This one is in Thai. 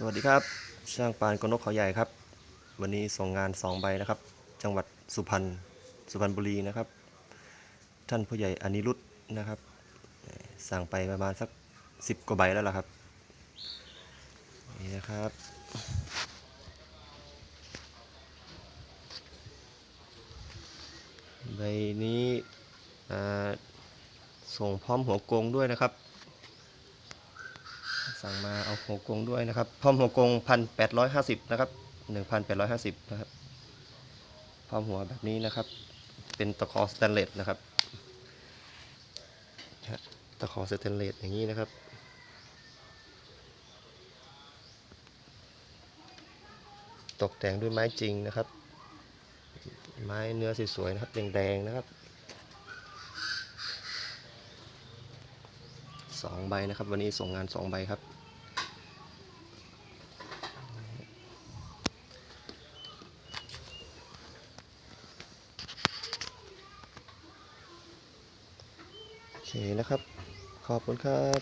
สวัสดีครับ ช่างปานกนกเขาใหญ่ครับ วันนี้ส่งงานสองใบนะครับ จังหวัดสุพรรณสุพรรณบุรีนะครับ ท่านผู้ใหญ่อนิรุตนะครับ สั่งไปประมาณสักสิบกว่าใบแล้วล่ะครับนี่นะครับใบนี้ส่งพร้อมหัวกงด้วยนะครับ สั่งมาเอาหัวกงด้วยนะครับพร้อมหัวกงพันแปดร้อยห้าสิบนะครับหนึ่งพันแปดร้อยห้าสิบนะครับพร้อมหัวแบบนี้นะครับ เป็นตะขอสแตนเลสนะครับตะขอสแตนเลสอย่างนี้นะครับตกแต่งด้วยไม้จริงนะครับ ไม้เนื้อสวยๆนะครับแดงๆนะครับสองใบนะครับ วันนี้ส่งงานสองใบครับ เคนะครับ ขอบคุณครับ